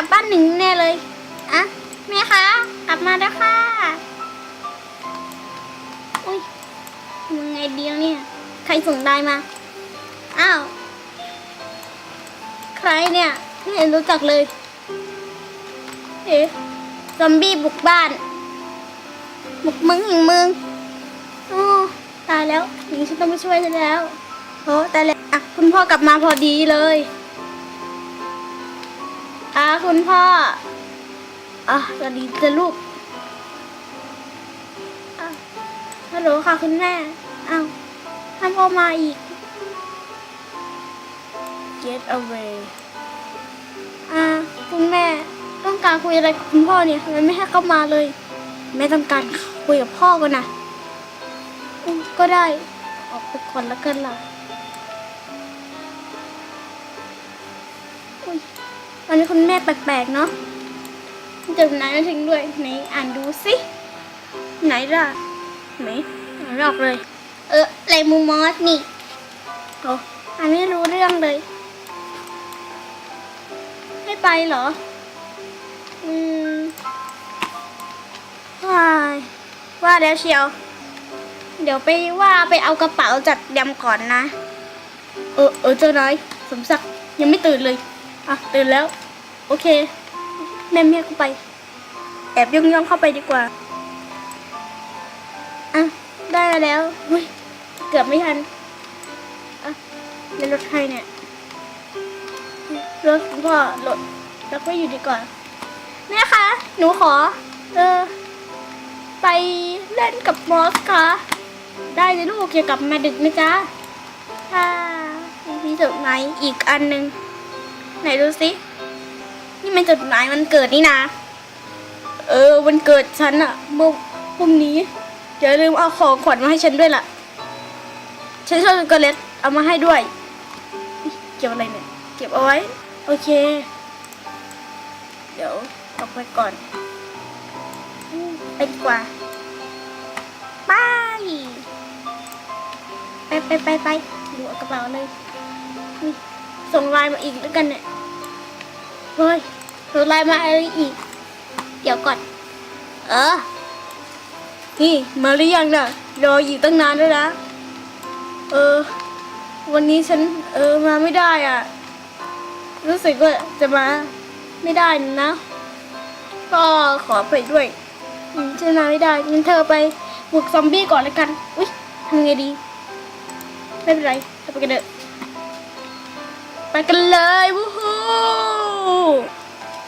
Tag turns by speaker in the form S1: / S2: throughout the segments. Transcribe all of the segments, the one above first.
S1: กลับบ้านหนึ่งแน่เลยอะแม่คะกลับมาแล้วค่ะอุ้ยยังไงเดียวเนี่ย ใครส่งได้มาอ้าวใครเนี่ยไม่เห็นรู้จักเลย เอ๊ะซอมบี้บุกบ้านบุกมึงหิงมึงโอ้ตายแล้วอย่างนี้ฉันต้องไปช่วยฉันแล้วโอ้ตายแล้วอะคุณพ่อกลับมาพอดีเลย อะคุณพ่อ อะสวัสดีจ้ะลูกฮัลโหลค่ะคุณแม่อ้าวท่านพ่อมาอีก get away อ่า คุณแม่ต้องการคุยอะไรกับคุณพ่อเนี่ยทำไมไม่ให้เข้ามาเลย แม่ต้องการคุยกับพ่อก่อนนะก็ได้ ออกไปก่อนแล้วกันล่ะอุ๊ย วันนี้คุณแม่แปลกๆเนาะจดหมายมาถึงด้วยไหนอ่านดูสิไหนล่ะไหนอ่านไม่อกเลย เออไรมูมอสนี่โอ้อ่านไม่รู้เรื่องเลย ให้ไปเหรอ อืมว้าว่าแล้วเชียว เดี๋ยวไปว่าไปเอากระเป๋าจัดยำก่อนนะ เออเออเจ้านายสมศักดิ์ยังไม่ตื่นเลย อะ ตื่นแล้ว โอเค แม่แม่เข้าไป แอบย่องย่องเข้าไปดีกว่า อะ ได้แล้วอุ้ยเกือบไม่ทันอะในรถใครเนี่ย รถคุณพ่อรถแล้วก็อยู่ดีก่อนแม่คะ หนูขอ เออ ไปเล่นกับมอสคะได้เลยลูกอย่ากลับมาดึกนะจ๊ะถ้ามีจดหมายอีกอันหนึ่งไหนดูสิ นี่มันจดหมายมันเกิดนี่นะ เออวันเกิดฉันอะเมื่อพรุ่งนี้อย่าลืมเอาของขวัญมาให้ฉันด้วยล่ะ ฉันชอบช็อกโกแลตเอามาให้ด้วย เก็บอะไรเนี่ย เก็บเอาไว้ โอเค เดี๋ยวออกไปก่อน ไปดีกว่าไปไปไปไปไปดูกระเป๋าเลยอุ๊ยส่งไลน์มาอีกแล้วกันเนี่ย เฮ้ย ส่งไลน์มาอะไรอีก เดี๋ยวก่อน เออ นี่มาหรือยังน่ะ รออยู่ตั้งนานแล้วนะ เออ วันนี้ฉัน เออ มาไม่ได้อะ รู้สึกว่าจะมาไม่ได้นะ ก็ขอไปด้วยฉันมาไม่ได้งั้นเธอไปบุกซอมบี้ก่อนแล้วกัน อุ้ยทำไงดี ไม่เป็นไรเราไปกันเถอะไปกันเลย วู้ฮู้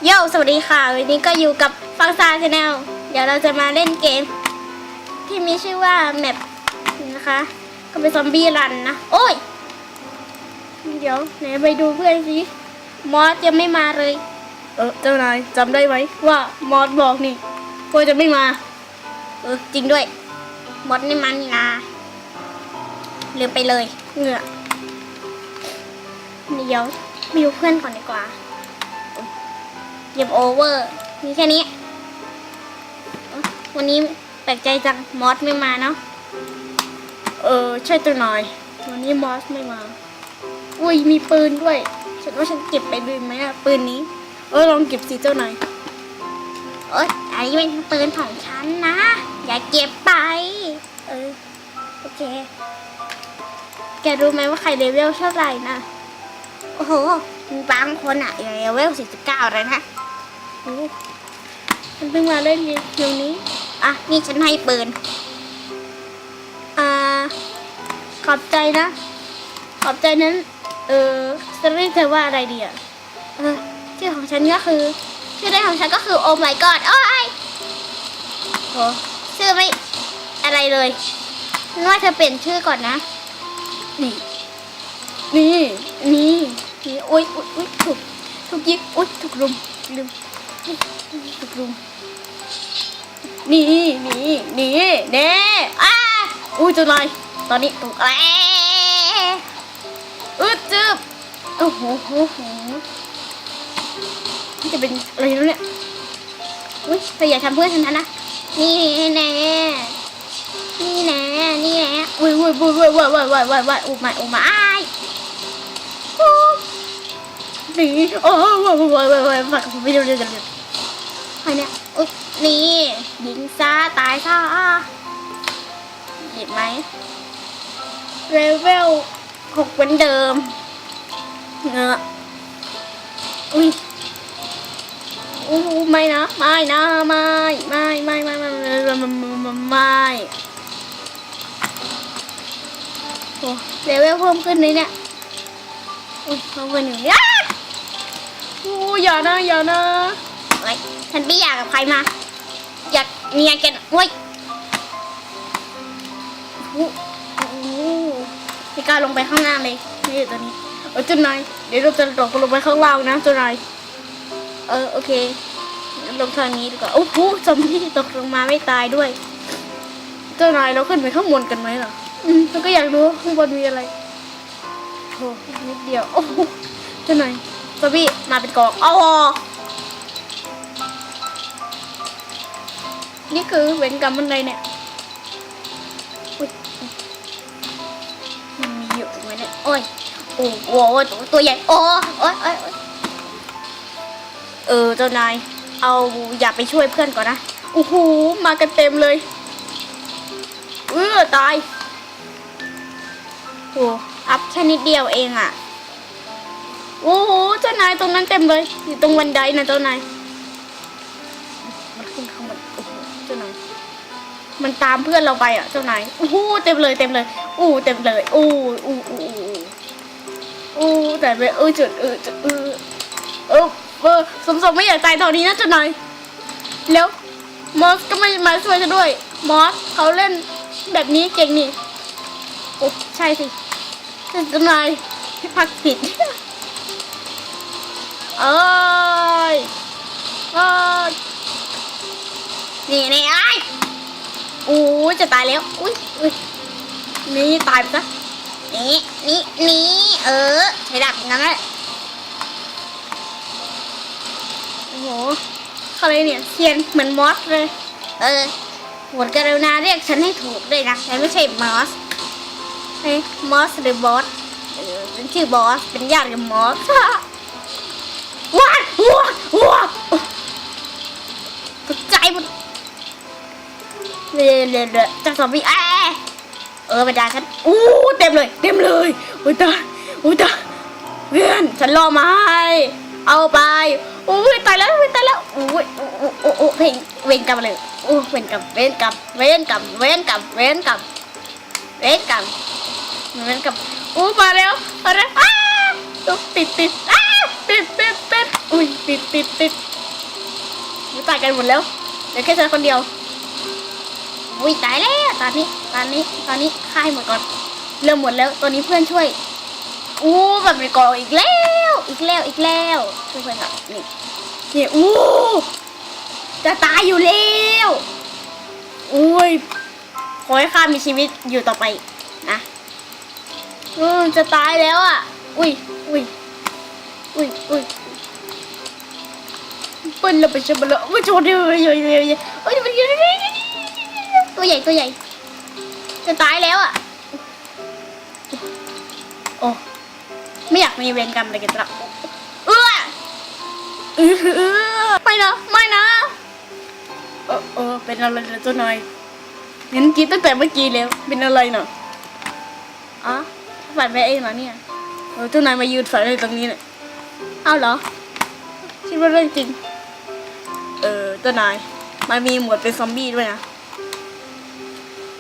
S1: โย่สวัสดีค่ะ วันนี้ก็อยู่กับฟังซาชาแนล เดี๋ยวเราจะมาเล่นเกม ที่มีชื่อว่าแมปนะคะ ก็เป็นซอมบี้รันนะ โอ้ย เดี๋ยวไหนไปดูเพื่อนสิ มอสยังไม่มาเลย เออเจ้านายจำได้ไหมว่ามอสบอกนี่ว่าจะไม่มา เออจริงด้วย มอสไม่มานี่นะลืมไปเลย เหงื่อเดี๋ยวไปดูเพื่อนก่อนดีกว่า เกมโอเวอร์มีแค่นี้ วันนี้แปลกใจจังมอสไม่มาเนาะเออใช่ตัวหนายวันนี้มอสไม่มา อุ้ยมีปืนด้วย ฉันว่าฉันเก็บไปดูไหมอะปืนนี้ เออลองเก็บสิเจ้าหนายเอ้ยอันนี้เป็นปืนของฉันนะ อย่าเก็บไป เออ โอเค แกรู้ไหมว่าใครเลเวลเท่าไหร่นะ โอ้โหบางคนอะเลเวล49เลยนะโอ้ฉันเพิ่งมาเล่นเดี๋ยวนี้ อะ นี่ฉันให้ปืน อ่า ขอบใจนะ ขอบใจนั้น เออจะเรียกเธอว่าอะไรดีอะเออชื่อของฉันก็คือ ชื่อเล่นของฉันก็คือโอ้ my god โอ้ยโหชื่อไม่อะไรเลยฉันว่าเธอเปลี่ยนชื่อก่อนนะ นี่ นี่นี่นี่ โอ้ยโอ้ยโอ้ยถูกถูกยิงโอ้ยถูกรุมลืมถูกรุมนี่นี่นี่เน่อ้าอุ้ยจะไรตอนนี้ถูกอะไรอึดจึบโอ้โหโหโหนี่จะเป็นอะไรแล้วเนี่ยอุ้ยเธออย่าทำเพื่อนฉันนะนี่แน่นี่แน่นี่แน่อุ้ยอุ้ยอุ้ยอุ้ยอุ้ยอุ้ยอุ้ยอุ้ยอุ้ยอุ้ยมาอุ้ย นี่โอ้โหไปเร็วเร็วเร็วใครเนี่ยอุ๊บนี่ยิงซาตายซาเห็นไหมเลเวลหกเหมือนเดิมเงอะอุ้ยอู้ไม่นะไม่นะไม่ไม่ไม่ไม่ไม่ไม่ไม่โอ้เลเวลเพิ่มขึ้นเลยเนี่ยอุ้ยเพิ่มขึ้นอยู่เนี่ย โอ้อย่านะอย่านะไอ้ยฉันไม่อยากกับใครมา อยากเมียแกันโอ้ยโอ้โหไม่กล้าลงไปข้างล่างเลยนี่อยู่ตัวนี้เออเจ้านายเดี๋ยวเราจะตกลงไปข้างล่างนะเจ้านายเออโอเคงั้นลงทางนี้ดีกว่าโอ้โหซอมบี้ตกลงมาไม่ตายด้วย เจ้านายเราขึ้นไปข้างบนกันไหมล่ะ อืมแล้วก็อยากรู้ว่าข้างบนมีอะไรโอ้นิดเดียวโอ้โหเจ้านาย ซอมบี้มาเป็นกองอ๋อนี่คือเวรกรรมบันไดเนี่ยมันมีอยู่ไหมเนี่ยโอ้ยโอ้โหตัวใหญ่โอ้โอ้ยโอ้ยโอ้ยเออเจ้านายเอาอย่าไปช่วยเพื่อนก่อนนะโอ้โหมากันเต็มเลยเออตายโอ้อัพแค่นิดเดียวเองอะ โอ้โหเจ้านายตรงนั้นเต็มเลย อยู่ตรงบันไดนะเจ้านายมันขึ้นข้างบนโอ้โหเจ้านายมันตามเพื่อนเราไปอะเจ้านายโอ้โหเต็มเลยเต็มเลยอู้เต็มเลยอู้อู้อู้อู้อู้แต่ไปเออจุดเออจุดเออเออเออสมสมไม่อยากตายตอนนี้นะเจ้านายแล้วมอสก็ไม่มาช่วยฉันด้วย มอสเขาเล่นแบบนี้เก่งนี่โอ้ใช่สิเจ้านายพักผิด เอ้ยเอ้ยนี่นี่ไอ้อู้จะตายแล้ว อุ้ยอุ้ยนี่ตายไปซะนี่นี่นี่เออใช้ดับงั้นแหละโอ้โหอะไรเนี่ยเซียนเหมือนมอสเลย เออหวดกรุณาเรียกฉันให้ถูกด้วยนะ ฉันไม่ใช่มอสเฮ้มอสหรือบอสเออฉันชื่อบอส เป็นญาติกับมอส ว้ายว้ายว้ายตกใจหมดเรื่อยๆเลยจากซอมบี้แอะเออไปด่าฉันอู้เต็มเลย เต็มเลยอุ้ยตายอุ้ยตายเพื่อนฉันรอมาให้เอาไปอุ้ยตายแล้วอุ้ยตายแล้วอุ้ยโอ้โอ้โอ้โอ้เพลงเวรกรรมเลยโอ้เวรกรรมเวรกรรมเวรกรรมเวรกรรมเวรกรรมเวรกรรมเวรกรรมอู้มาแล้วมาแล้วอ้าติดติดอ้าติดติดติด อุ้ยติดติดติดอุ๊ยตายกันหมดแล้วเหลือแค่ฉันคนเดียวอุ้ยตายแล้วตอนนี้ตอนนี้ตอนนี้ค่ายหมดก่อน เริ่มหมดแล้วตอนนี้เพื่อนช่วยอู้แบบไปก่ออีกแล้ว อีกแล้วอีกแล้วช่วยเพื่อนครับนี่นี่อู้จะตายอยู่แล้วอุ้ยขอให้ข้ามีชีวิตอยู่ต่อไปนะอืมจะตายแล้วอะ อุ้ยอุ้ยอุ้ยอุ้ย เปิ้ลเราไปชมเลยอุ้ยโจดเลยเยอะเยอะเยอะเอ้ยมันเยเยเยตัวใหญ่ตัวใหญ่ จะตายแล้วอะ โอ้ไม่อยากมีเวรกรรมอะไรกันละเอื้อเออไม่นะไม่นะเออเออเป็นอะไรนะเจ้านายงั้นกินตั้งแต่เมื่อกี้แล้ว เป็นอะไรเนาะอ๋อฝันไปเองเหรอเนี่ยเออเจ้านายมายืนฝันอะไรตรงนี้เนี่ยเอาเหรอ คิดว่าเรื่องจริง เจ้านาย มันมีหมวดเป็นซอมบี้ด้วยนะ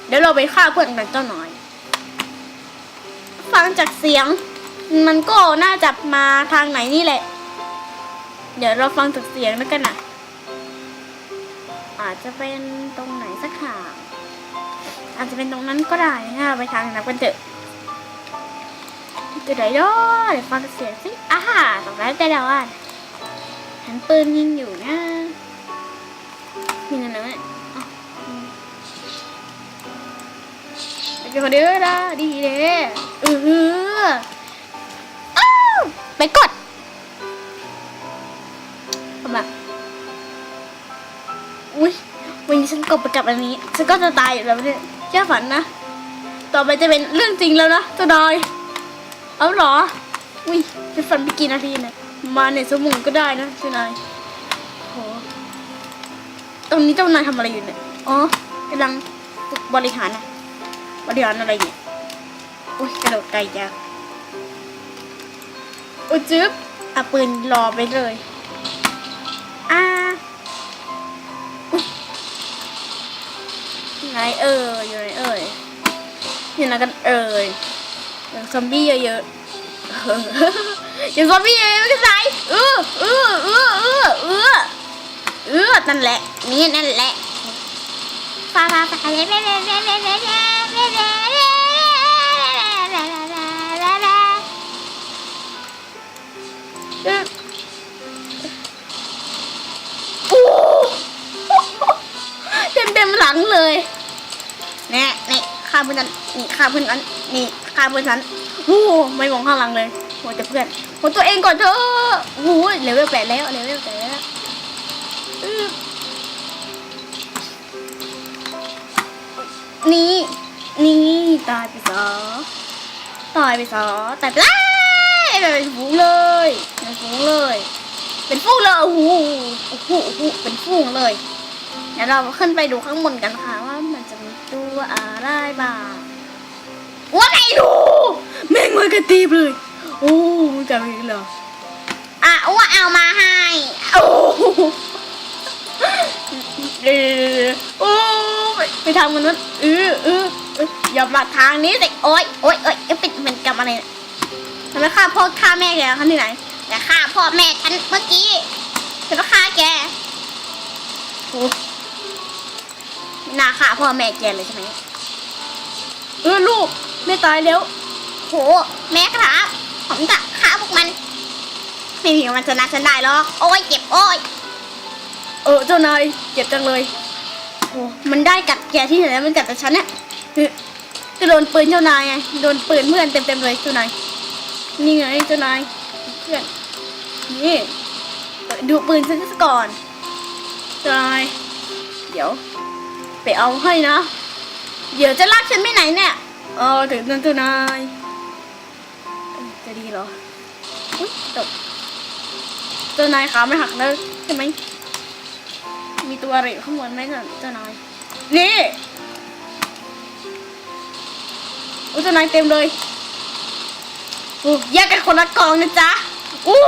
S1: เดี๋ยวเราไปฆ่าเพื่อนกันเจ้าหน่อย ฟังจากเสียง มันก็น่าจะมาทางไหนนี่แหละ เดี๋ยวเราฟังจากเสียงแล้วกันนะอาจจะเป็นตรงไหนสักทางอาจจะเป็นตรงนั้นก็ได้นะไปทางนั้นกันเถอะจะไหนเนาะเดี๋ยวฟังเสียงสิอ่าตรงนั้นจะเดาอะหันปืนยิงอยู่นะ ไปกันเด้อนะดีเด้เอออ้าวไปกดทำไมอุ้ยวันนี้ฉันกดไปกับอันนี้ ฉันก็จะตายอยู่แล้วเนี่ยแค่ฝันนะ ต่อไปจะเป็นเรื่องจริงแล้วนะเจ้านายเอาเหรอ อุ้ยจะฝันไปกี่นาทีเนี่ยมาในสมุนก็ได้นะเจ้านายโหตรงนี้เจ้านายทำอะไรอยู่เนี่ย อ๋อกำลังฝึกบริหารนะ ประเดี๋ยวอะไรเนี่อุ้ยกระโดดไกลจังอุ้ยจึ๊บเอาปืนรอไปเลยอ่าอยไหนเอ่ยอยู่ไหนเอ่ยอยู่ไหนกันเอ่ยยังซอมบี้เยอะๆอยังซอมบี้เยอะๆก็ไหนเออเออเออเออเออเออนั่นแหละนี่นั่นแหละฟาฟาฟาเล่เล่เล่เล่เล่าเพื่อนนั้นนี่ข้าเพื่อนนั้นนี่ข้าเพื่อนนั้นโอ้ไม่มองข้างหลังเลยโหแต่เพื่อนโหตัวเองก่อนเถอะโอ้โหเลเวลแปดแล้วเลเวลแปดแล้วนี่นี่ตายไปซะตายไปซะตายไปเลยเป็นฝูงเลยเป็นฝูงเลย เป็นฝูงเลยโอ้โหโอ้โหเป็นฝูงเลยเดี๋ยวเราขึ้นไปดูข้างบนกันค่ะว่ามันจะ มีตัวอะไรบ้างว่าไหนดูแม่งมือกระตีบเลย โอ้มึงจำไม่ได้เหรออะว่าเอามาให้โอ้เดี๋ยวๆๆโอ้ไปไปทางมนุษย์เออเออเอออย่ามาทางนี้สิโอ๊ยโอ๊ยโอ๊ยเอ๊ะเป็นเป็นกรรมอะไรเนี่ยทำไมฆ่าพ่อฆ่าแม่แกครั้งที่ไหนแต่ฆ่าพ่อแม่ฉันเมื่อกี้ฉันก็ฆ่าแกโอ้ไม่ น่าฆ่าพ่อแม่แกเลยใช่ไหมเออลูกไม่ตายแล้ว โห แม่ครับผมจะฆ่าพวกมัน ไม่มีมันชนะฉันได้หรอกโอ้ยเจ็บโอ้ยเออเจ้านายเจ็บจังเลยโอ้มันได้กัดแกที่ไหนแล้วมันกัดแต่ฉันเนี่ยคือก็โดนปืนเจ้านายไงโดนปืนเพื่อนเต็มๆเลยเจ้านายนี่ไงเจ้านายเพื่อนนี่ดูปืนฉันซะก่อนเจ้านายเดี๋ยว ไปเอาให้นะ เดี๋ยวจะลากฉันไปไหนเนี่ยเออถึงนั่นตัวนายจะดีเหรออุ้ยตกตัวนายขาไม่หักเลยใช่ไหมมีตัวอะไรอยู่ข้างบนไหมน่ะเจ้านายนี่อุ้ยเจ้านายเต็มเลยอู้แยกกันคนละกองนะจ๊ะอู้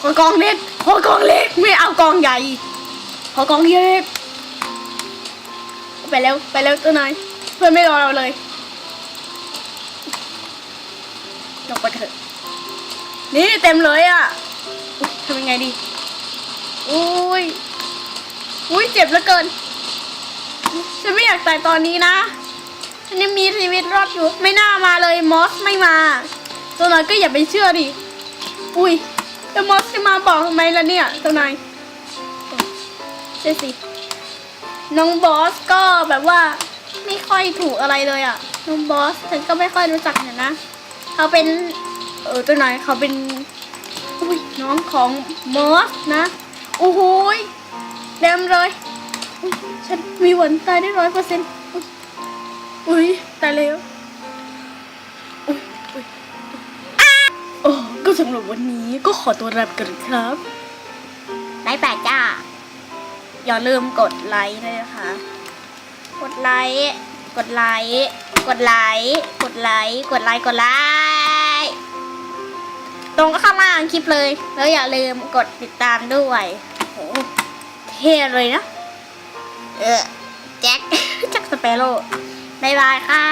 S1: ขอกองเล็กขอกองเล็กไม่เอากองใหญ่ขอกองเล็ก ไปแล้วไปแล้วตัวนายเพื่อนไม่รอเราเลยลงไปเถอะนี่เต็มเลยอะทำยังไงดีอุ้ยอุ้ยเจ็บเหลือเกิน ฉันไม่อยากตายตอนนี้นะฉันยังมีชีวิตรอดอยู่ไม่น่ามาเลยมอสไม่มาตัวนายก็อย่าไปเชื่อดิอุ้ยแล้วมอสจะมาบอกทำไมล่ะเนี่ยตัวนายใช่สิ น้องบอสก็แบบว่าไม่ค่อยถูกอะไรเลยอะ่ะ น้องบอสฉันก็ไม่ค่อยรู้จักเนี่ยนะ เขาเป็น เออตัวไหนอยเขาเป็นอุ้ยน้องของมอสนะโอ้โหยเต็มเลยฉันมีหวันตายได้ร้อยเปอร์เซ็นต์อุ้ยตายแล้วอุ้ยอุ้ยโอ้ก็สำหรับวันนี้ก็ขอตัวลาไปกันครับบายบายจ้า อย่าลืมกดไลค์ด้วยนะคะ กดไลค์ กดไลค์ กดไลค์ กดไลค์ กดไลค์ กดไลค์ ตรงก็ข้างล่างคลิปเลย แล้วอย่าลืมกดติดตามด้วยโหเท่เลยนะ เออแจ็ค แจ็คสเปโร่บายบายค่ะ